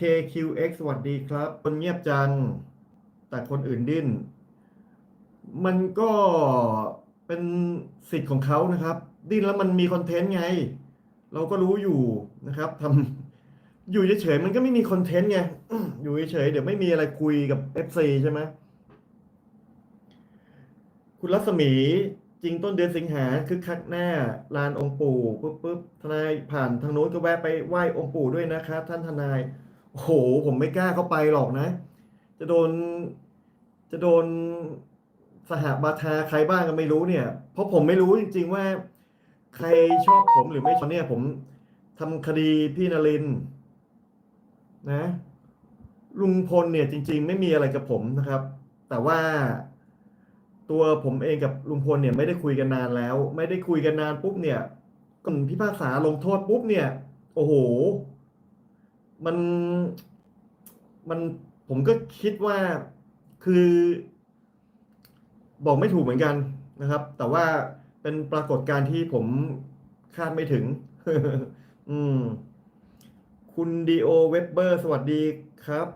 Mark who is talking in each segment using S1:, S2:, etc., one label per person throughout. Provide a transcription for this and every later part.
S1: KQX สวัสดีครับ คนเงียบจังแต่คนอื่นดิ้น มันก็เป็นสิทธิ์ของเขานะครับ ดิ้นแล้วมันมีคอนเทนต์ไง เราก็รู้อยู่นะครับทำอยู่เฉยๆมันก็ไม่มีคอนเทนต์ไง อยู่เฉยๆเดี๋ยวไม่มีอะไรคุยกับ FC ใช่ไหมคุณรัศมีจริงต้นเดือนสิงหาคือคักหน้าลานองค์ปู่ปุ๊บปุ๊บทนายผ่านทางโน้นก็แวะไปไหว้องค์ปู่ด้วยนะครับท่านทนาย โอ้โหผมไม่กล้าเข้าไปหรอกนะ จะโดนจะโดนสหบาทาใครบ้างก็ไม่รู้เนี่ย เพราะผมไม่รู้จริง ๆ ว่า ใครชอบผมหรือไม่ชอบเนี่ย ผมทำคดีพี่นรินนะ ลุงพลเนี่ยจริง ๆ ไม่มีอะไรกับผมนะครับ แต่ว่าตัวผมเองกับลุงพลเนี่ยไม่ได้คุยกันนานแล้ว ไม่ได้คุยกันนานปุ๊บเนี่ยก่อนพิพากษาลงโทษปุ๊บเนี่ย โอ้โห มันมันผมก็คิดว่าคือ บอกไม่ถูกเหมือนกันนะครับ แต่ว่าเป็นปรากฏการณ์ที่ผมคาดไม่ถึง อืม คุณดีโอเวบเบอร์ สวัสดีครับ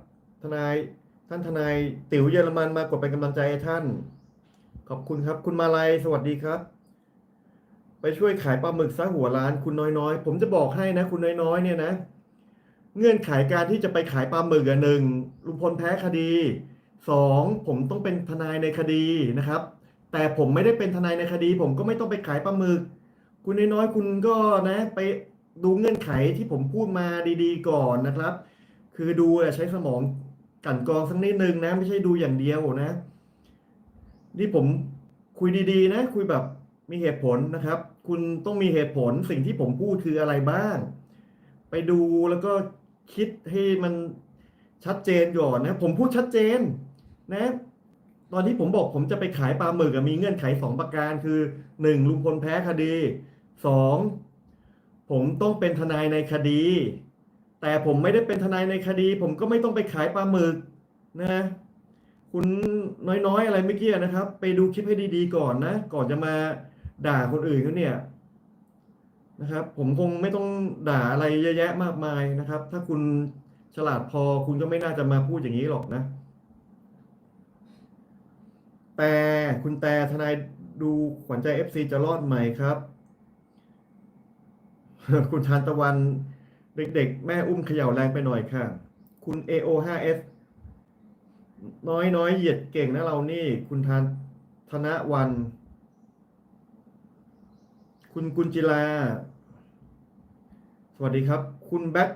S1: ทนายท่านทนายติ๋วเยอรมันมากดเป็นกำลังใจให้ท่าน ขอบคุณครับ คุณมาลัยสวัสดีครับ ไปช่วยขายปลาหมึกซะหัวร้าน คุณน้อยๆ ผมจะบอกให้นะ คุณน้อยๆเนี่ยนะ เงื่อนไขการที่จะไปขายปลาหมึกอะหนึ่งลุงพลแพ้คดีสองผมต้องเป็นทนายในคดีนะครับ แต่ผมไม่ได้เป็นทนายในคดี ผมก็ไม่ต้องไปขายปลาหมึก คุณน้อยๆคุณก็นะ ไปดูเงื่อนไขที่ผมพูดมาดีๆ ก่อนนะครับ คือดูใช้สมองกลันกรองสักนิดนึงนะ ไม่ใช่ดูอย่างเดียวนะ นี่ผมคุยดีๆ นะ คุยแบบมีเหตุผลนะครับ คุณต้องมีเหตุผลสิ่งที่ผมพูดคืออะไรบ้าง ไปดูแล้วก็ คิดให้มันชัดเจนก่อนนะ ผมพูดชัดเจนนะ ตอนที่ผมบอกผมจะไปขายปลาหมึกมีเงื่อนไขสองประการคือหนึ่งลุงพลแพ้คดีสองผมต้องเป็นทนายในคดี แต่ผมไม่ได้เป็นทนายในคดี ผมก็ไม่ต้องไปขายปลาหมึกนะคุณน้อยๆ อะไรเมื่อกี้นะครับ ไปดูคลิปให้ดีๆก่อนนะ ก่อนจะมาด่าคนอื่นเขาเนี่ย นะครับ ผมคงไม่ต้องด่าอะไรเยอะแยะมากมายนะครับ ถ้าคุณฉลาดพอคุณก็ไม่น่าจะมาพูดอย่างนี้หรอกนะ แต่คุณแต่ทนายดูขวัญใจ FC จะรอดไหมครับ คุณทานตะวันเด็กๆ แม่อุ้มเขย่าแรงไปหน่อยค่ะ คุณ AO5S น้อยน้อยเหยียดเก่งนะเรานี่ คุณทานธนวัน คุณกุญจิลา สวัสดีครับ คุณแบ็ค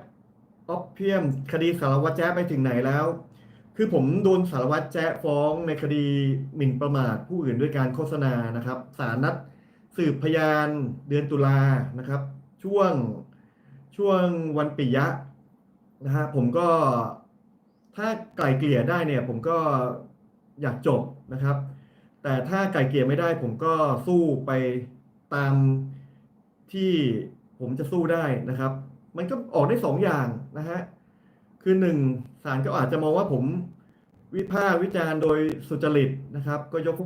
S1: ออฟเพียม คดีสารวัตรแจ๊ไปถึงไหนแล้ว คือผมโดนสารวัตรแจ๊ฟ้องในคดีหมิ่นประมาทผู้อื่นด้วยการโฆษณานะครับศาลนัดสืบพยานเดือนตุลานะครับ ช่วงช่วงวันปิยะนะฮะผมก็ถ้าไกล่เกลี่ยได้เนี่ยผมก็อยากจบนะครับ แต่ถ้าไกล่เกลี่ยไม่ได้ผมก็สู้ไป ตามที่ผมจะสู้ได้นะครับ มันก็ออกได้สองอย่างนะฮะคือหนึ่งศาลก็อาจจะมองว่าผมวิพากษ์วิจารณ์โดยสุจริตนะครับ ก็ยก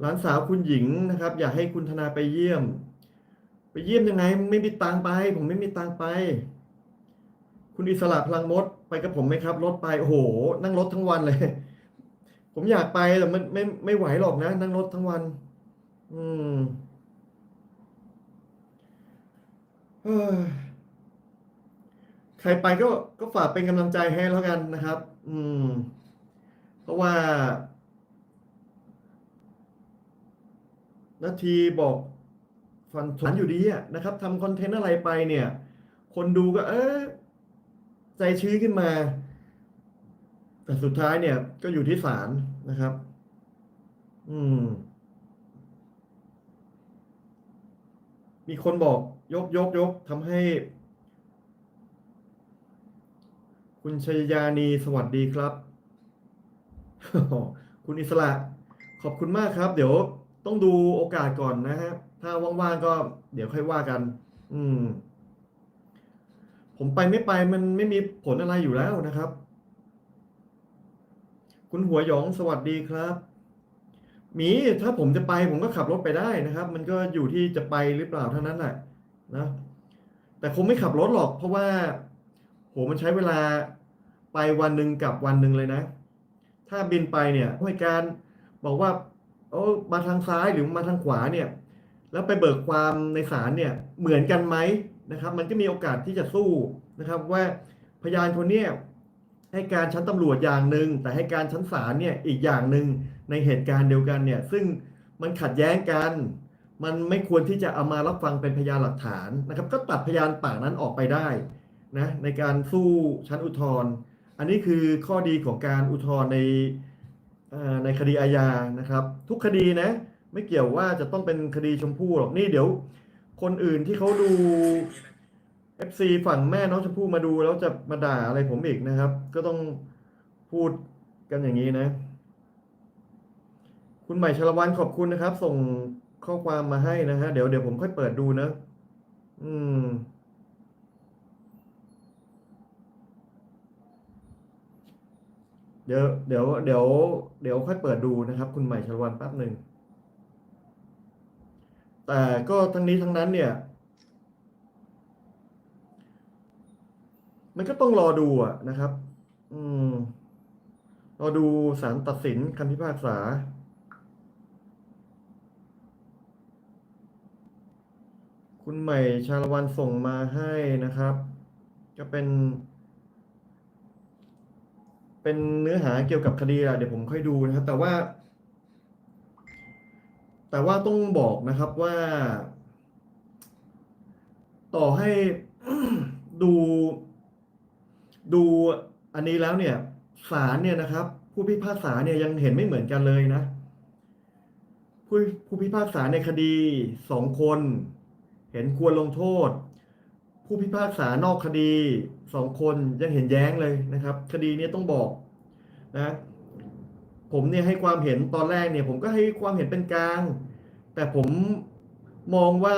S1: หลานสาวคุณหญิงนะครับ อยากให้คุณธนาไปเยี่ยม ไปเยี่ยมยังไง ไม่มีตังไป ผมไม่มีตังไป คุณอิสระพลังมดไปกับผมไหมครับ รถไปโอ้โห นั่งรถทั้งวันเลย ผมอยากไปแต่มันไม่ไม่ไหวหรอกนะ นั่งรถทั้งวัน อืมใครไปก็ก็ฝากเป็นกำลังใจให้แล้วกันนะครับ อืม เพราะว่านาทีบอกฟันฝันอยู่ดีอะนะครับทำคอนเทนต์อะไรไปเนี่ย คนดูก็ เออใจชื้นขึ้นมา แต่สุดท้ายเนี่ย ก็อยู่ที่ศาลนะครับ อืม มีคนบอกยกยกยกทำให้ คุณชยานีสวัสดีครับ คุณอิสระ ขอบคุณมากครับ เดี๋ยวต้องดูโอกาสก่อนนะฮะ ถ้าว่างๆก็เดี๋ยวค่อยว่ากัน อืม ผมไปไม่ไปมันไม่มีผลอะไรอยู่แล้วนะครับ คุณหัวหยองสวัสดีครับหมีถ้าผมจะไปผมก็ขับรถไปได้นะครับ มันก็อยู่ที่จะไปหรือเปล่าเท่านั้นแหละนะ แต่คงไม่ขับรถหรอก เพราะว่าโหมันใช้เวลาไปวันหนึ่งกลับวันหนึ่งเลยนะ ถ้าบินไปเนี่ยผู้ให้การบอกว่าโอ้มาทางซ้ายหรือมาทางขวาเนี่ย แล้วไปเบิกความในศาลเนี่ยเหมือนกันไหมนะครับ มันก็มีโอกาสที่จะสู้นะครับ ว่าพยานคนเนี้ย ให้การชั้นตำรวจอย่างหนึ่งแต่ให้การชั้นศาลเนี่ยอีกอย่างหนึ่งในเหตุการณ์เดียวกันเนี่ยซึ่งมันขัดแย้งกัน มันไม่ควรที่จะเอามารับฟังเป็นพยานหลักฐานนะครับ ก็ตัดพยานปากนั้นออกไปได้นะในการสู้ชั้นอุทธรณ์อันนี้คือข้อดีของการอุทธรณ์ในในคดีอาญานะครับ ทุกคดีนะ ไม่เกี่ยวว่าจะต้องเป็นคดีชมพู่หรอกนี่เดี๋ยว คนอื่นที่เขาดู FC ฝั่งแม่น้องชมพู่มาดูแล้วจะมาด่าอะไรผมอีกนะครับ ก็ต้องพูดกันอย่างนี้นะ คุณใหม่ชลวันขอบคุณนะครับ ส่งข้อความมาให้นะฮะเดี๋ยวเดี๋ยวผมค่อยเปิดดูนะ อืม เดี๋ยวเดี๋ยวเดี๋ยวเดี๋ยวค่อยเปิดดูนะครับ คุณใหม่ชลวันแป๊บหนึ่งแต่ก็ทั้งนี้ทั้งนั้นเนี่ย มันก็ต้องรอดูอะนะครับ อืมรอดูศาลตัดสินคำพิพากษา คุณใหม่ชาละวันส่งมาให้นะครับก็เป็น เป็นเนื้อหาเกี่ยวกับคดีอะเดี๋ยวผมค่อยดูนะครับ แต่ว่า แต่ว่าต้องบอกนะครับว่า ต่อให้ดู ดูอันนี้แล้วเนี่ยศาลเนี่ยนะครับ ผู้พิพากษาเนี่ยยังเห็นไม่เหมือนกันเลยนะ ผู้ผู้พิพากษาในคดีสองคน เห็นควรลงโทษ ผู้พิพากษานอกคดีสองคนยังเห็นแย้งเลยนะครับ คดีนี้ต้องบอกนะผมเนี่ยให้ความเห็นตอนแรกเนี่ย ผมก็ให้ความเห็นเป็นกลาง แต่ผมมองว่า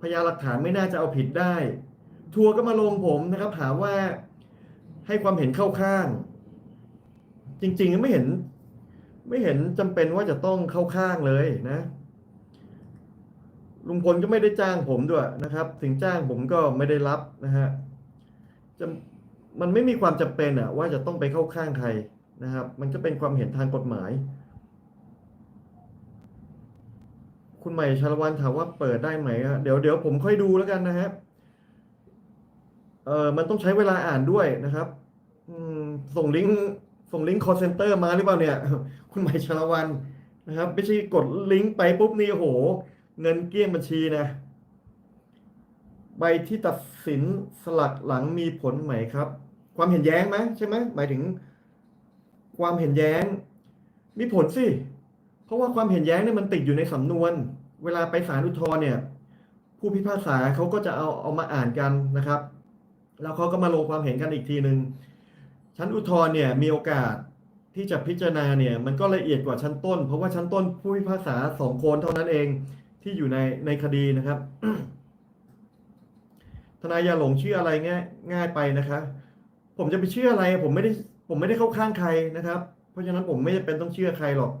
S1: พยานหลักฐานไม่น่าจะเอาผิดได้ ทัวร์ก็มาลงผมนะครับถามว่า ให้ความเห็นเข้าข้าง จริง ๆ ไม่เห็น ไม่เห็นจำเป็นว่าจะต้องเข้าข้างเลยนะลุงพลก็ไม่ได้จ้างผมด้วยนะครับ ถึงจ้างผมก็ไม่ได้รับนะฮะจะมันไม่มีความจำเป็นอะว่าจะต้องไปเข้าข้างใครนะครับ มันก็เป็นความเห็นทางกฎหมาย คุณใหม่ชาละวันถามว่าเปิดได้ไหมเดี๋ยวเดี๋ยวผมค่อยดูแล้วกันนะฮะ เออมันต้องใช้เวลาอ่านด้วยนะครับ อืมส่งลิงก์ส่งลิงก์ call center มาหรือเปล่าเนี่ย คุณหม่ชลวันนะครับ ไม่ใช่กดลิงก์ไปปุ๊บนี่โอ้โห เงินเกลี้ยงบัญชีนะ ใบที่ตัดสินสลักหลังมีผลไหมครับ ความเห็นแย้งไหมใช่ไหมหมายถึง ความเห็นแย้ง มีผลสิ เพราะว่าความเห็นแย้งเนี่ยมันติดอยู่ในสำนวน เวลาไปศาลอุทธรณ์เนี่ย ผู้พิพากษาเขาก็จะเอาเอามาอ่านกันนะครับ แล้วเขาก็มาลงความเห็นกันอีกทีหนึ่งชั้นอุทธรณ์เนี่ยมีโอกาสที่จะพิจารณาเนี่ยมันก็ละเอียดกว่าชั้นต้น เพราะว่าชั้นต้นผู้พิพากษาสองคนเท่านั้นเองที่อยู่ในในคดีนะครับ ทนายอย่าหลงเชื่ออะไรง่ายง่ายไปนะคะ ผมจะไปเชื่ออะไร ผมไม่ได้ผมไม่ได้เข้าข้างใครนะครับ เพราะฉะนั้นผมไม่จำเป็นต้องเชื่อใครหรอก